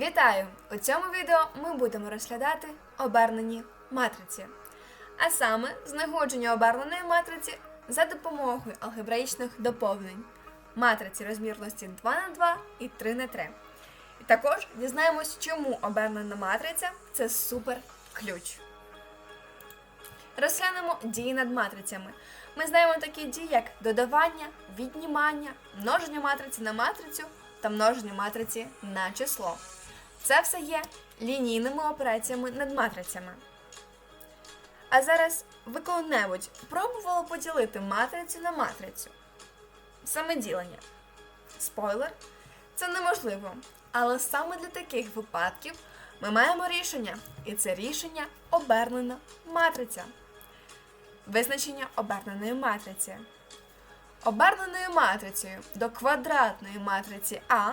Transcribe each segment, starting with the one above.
Вітаю! У цьому відео ми будемо розглядати обернені матриці, а саме знаходження оберненої матриці за допомогою алгебраїчних доповнень матриці розмірності 2 на 2 і 3 на 3. І також дізнаємось, чому обернена матриця це супер ключ. Розглянемо дії над матрицями. Ми знаємо такі дії, як додавання, віднімання, множення матриці на матрицю та множення матриці на число. Це все є лінійними операціями над матрицями. А зараз ви коли-небудь пробували поділити матрицю на матрицю? Саме ділення. Спойлер, це неможливо. Але саме для таких випадків ми маємо рішення, і це рішення обернена матриця. Визначення оберненої матриці. Оберненою матрицею до квадратної матриці А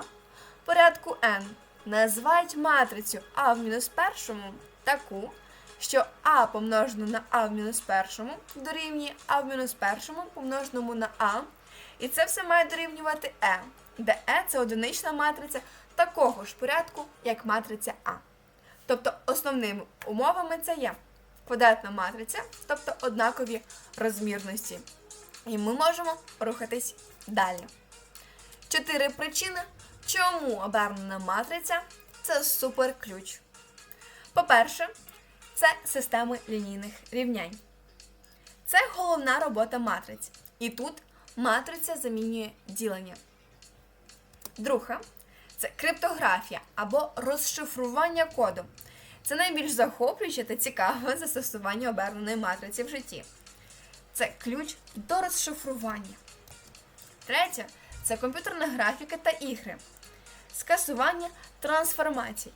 порядку n називають матрицю А в мінус першому таку, що А помножено на А в мінус першому дорівнює А в мінус першому помноженому на А. І це все має дорівнювати Е, де Е це одинична матриця такого ж порядку, як матриця А. Тобто основними умовами це є квадратна матриця, тобто однакові розмірності. І ми можемо рухатись далі. Чотири причини, чому обернена матриця це суперключ. По-перше, це системи лінійних рівнянь. Це головна робота матриць. І тут матриця замінює ділення. Друге це криптографія або розшифрування коду. Це найбільш захоплююче та цікаве застосування оберненої матриці в житті. Це ключ до розшифрування. Третє це комп'ютерна графіка та ігри. Скасування трансформацій.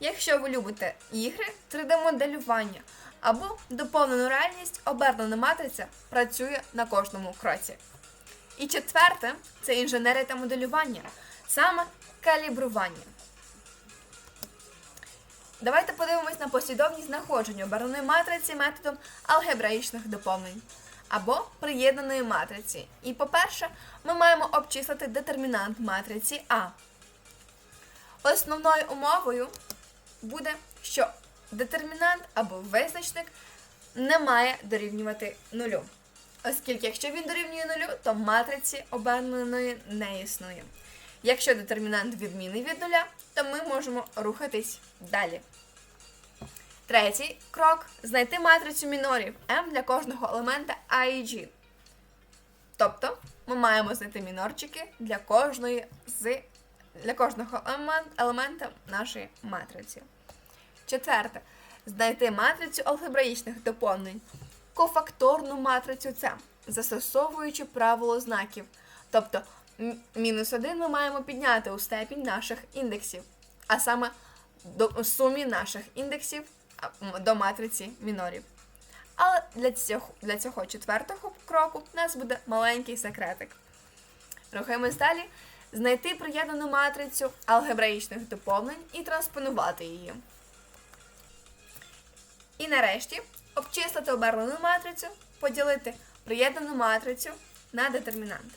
Якщо ви любите ігри, 3D-моделювання або доповнену реальність, обернена матриця працює на кожному кроці. І четверте це інженерія та моделювання, саме калібрування. Давайте подивимось на послідовність знаходження оберненої матриці методом алгебраїчних доповнень або приєднаної матриці. І, по-перше, ми маємо обчислити детермінант матриці А. Основною умовою буде, що детермінант або визначник не має дорівнювати нулю. Оскільки, якщо він дорівнює нулю, то матриці оберненої не існує. Якщо детермінант відмінний від нуля, то ми можемо рухатись далі. Третій крок знайти матрицю мінорів m для кожного елемента A і G. Тобто ми маємо знайти мінорчики для кожної з для кожного елемента нашої матриці. Четверте. Знайти матрицю алгебраїчних доповнень. Кофакторну матрицю С, застосовуючи правило знаків. Тобто мінус 1 ми маємо підняти у степінь наших індексів, а саме до сумі наших індексів до матриці мінорів. Але для цього, для цього четвертого кроку у нас буде маленький секретик. Рухаємось далі. Знайти приєднану матрицю алгебраїчних доповнень і транспонувати її. І нарешті обчислити обернену матрицю, поділити приєднану матрицю на детермінант.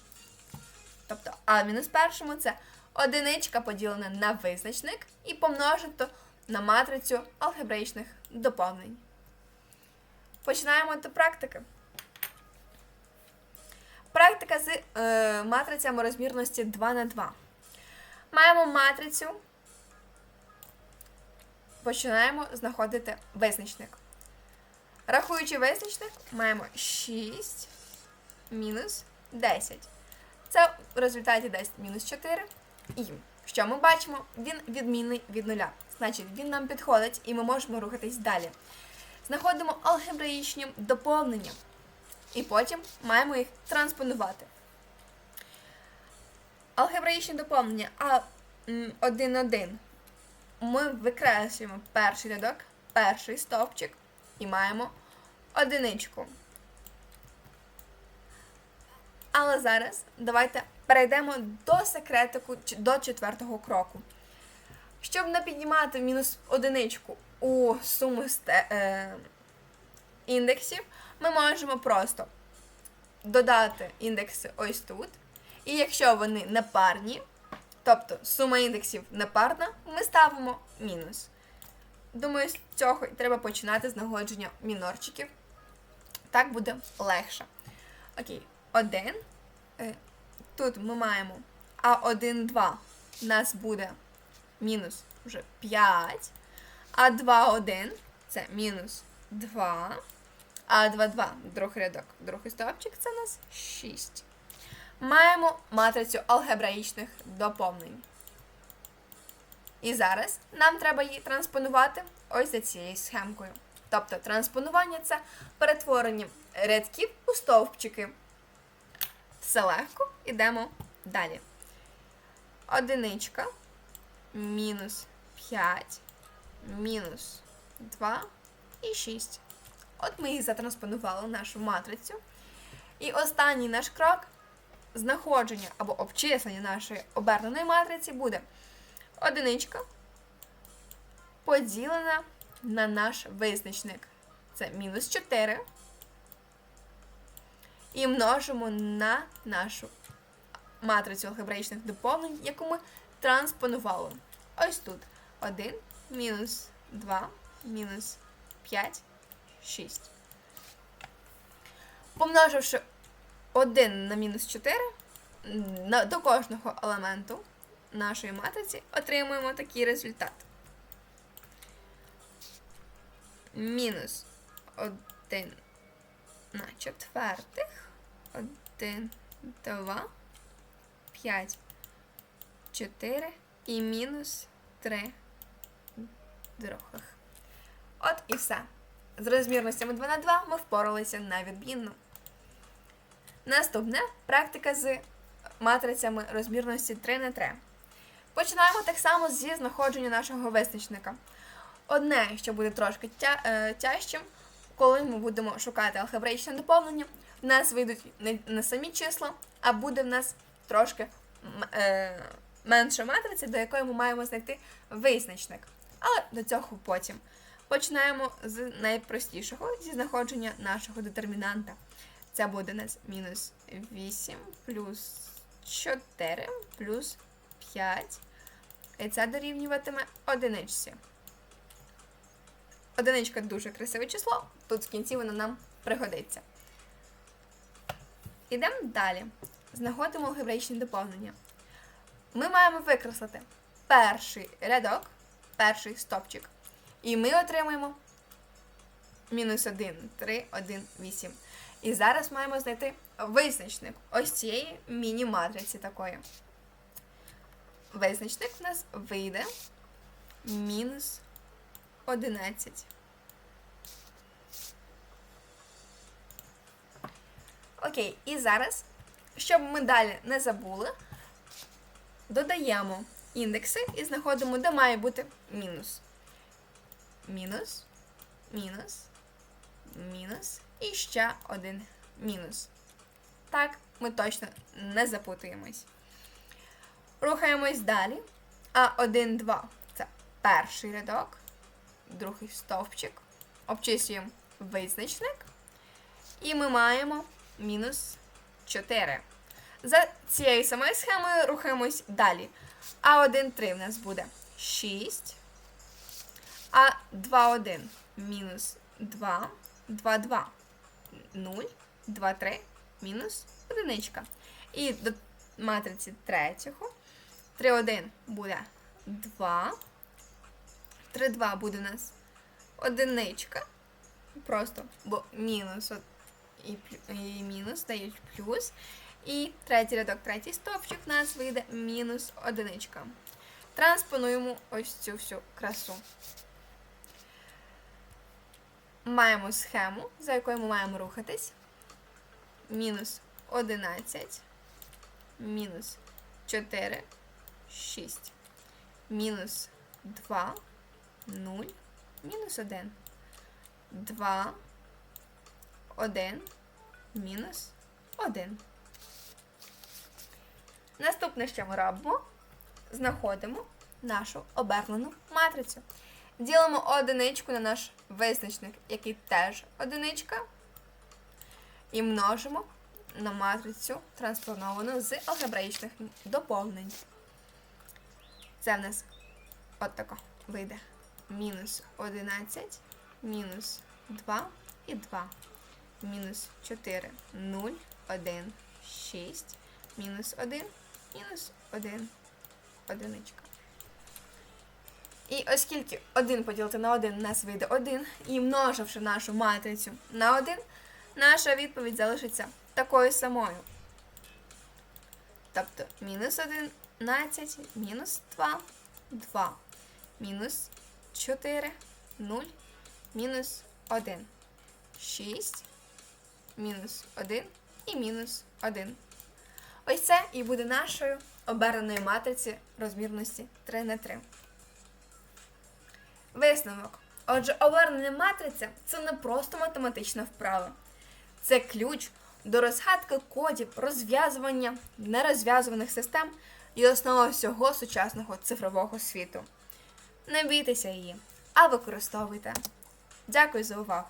Тобто А мінус першому це одиничка поділена на визначник і помножити на матрицю алгебраїчних доповнень. Починаємо до практики. Практика з е, матрицями розмірності 2 на 2. Маємо матрицю. Починаємо знаходити визначник. Рахуючи визначник, маємо 6 мінус 10. Це в результаті дасть мінус 4. І що ми бачимо? Він відмінний від нуля. Значить, він нам підходить і ми можемо рухатись далі. Знаходимо алгебраїчні доповнення. І потім маємо їх транспонувати. Алгебраїчні доповнення А1,1. Ми викреслюємо перший рядок, перший стовпчик і маємо одиничку. Але зараз давайте перейдемо до секретику до четвертого кроку. Щоб не піднімати мінус одиничку у суму е, індексів, ми можемо просто додати індекси ось тут. І якщо вони непарні, тобто сума індексів непарна, ми ставимо мінус. Думаю, з цього треба починати з знаходження мінорчиків. Так буде легше. Окей, 1. Тут ми маємо А1, 2. У нас буде мінус вже 5. А 2, 1 це мінус 2. А 2, 2 другий рядок, другий стовпчик це у нас 6. Маємо матрицю алгебраїчних доповнень. І зараз нам треба її транспонувати ось за цією схемкою. Тобто транспонування це перетворення рядків у стовпчики. Все легко, ідемо далі. Одиничка, мінус 5, мінус 2 і 6. От ми і затранспонували нашу матрицю. І останній наш крок знаходження або обчислення нашої оберненої матриці буде одиничка поділена на наш визначник. Це мінус 4. І множимо на нашу матрицю алгебраїчних доповнень, яку ми транспонували. Ось тут 1, мінус 2, мінус 5, 6. Помноживши 1 на мінус 4, до кожного елементу нашої матриці отримуємо такий результат. Мінус 1 на четвертих, 1, 2, 5, 4 і мінус 3 других. От і все. З розмірностями 2 на 2 ми впоралися на відмінно. Наступне практика з матрицями розмірності 3 на 3. Починаємо так само зі знаходження нашого визначника. Одне, що буде трошки тя, е, тяжчим, коли ми будемо шукати алгебраїчне доповнення, в нас вийдуть не, не самі числа, а буде в нас трошки е, менша матриця, до якої ми маємо знайти визначник. Але до цього потім. Починаємо з найпростішого, зі знаходження нашого детермінанта. Це буде у нас мінус 8 плюс 4 плюс 5. І це дорівнюватиме одиничці. Одиничка дуже красиве число, тут в кінці воно нам пригодиться. Ідемо далі. Знаходимо алгебраїчні доповнення. Ми маємо викреслити перший рядок, перший стопчик. І ми отримаємо мінус 1, 3, 1, 8. І зараз маємо знайти визначник ось цієї міні-матриці такої. Визначник в нас вийде мінус 11. Окей, і зараз, щоб ми далі не забули, додаємо індекси і знаходимо, де має бути мінус. Мінус, мінус, мінус і ще один мінус. Так, ми точно не запутуємось. Рухаємось далі. А 1, 2 це перший рядок, другий стовпчик. Обчислюємо визначник. І ми маємо мінус 4. За цією самою схемою рухаємось далі. А 1, 3 в нас буде 6. А 2, 1 мінус 2, 2, 2, 0, 2, 3, мінус одиничка. І до матриці третього 3, 1 буде 2. 3, 2 буде у нас одиничка. Просто, бо мінус і, і мінус дають плюс. І третій рядок, третій стовпчик в нас вийде мінус одиничка. Транспонуємо ось цю всю красу. Маємо схему, за якою ми маємо рухатись. Мінус 11, мінус 4, 6, мінус 2, 0, мінус 1, 2, 1, мінус 1. Наступне, що ми робимо, знаходимо нашу обернену матрицю. Ділимо одиничку на наш визначник, який теж одиничка. І множимо на матрицю, транспоновану з алгебраїчних доповнень. Це в нас от тако вийде. Мінус 11, мінус 2 і 2. Мінус 4, 0, 1, 6, мінус 1, мінус 1, одиничка. І оскільки 1 поділити на 1 у нас вийде 1, і множивши нашу матрицю на 1, наша відповідь залишиться такою самою. Тобто мінус 11, мінус 2, 2, мінус 4, 0, мінус 1, 6, мінус 1 і мінус 1. Ось це і буде нашою оберненою матриці розмірності 3 на 3. Висновок. Отже, обернена матриця це не просто математична вправа. Це ключ до розгадки кодів, розв'язування нерозв'язуваних систем і основа всього сучасного цифрового світу. Не бійтеся її, а використовуйте. Дякую за увагу!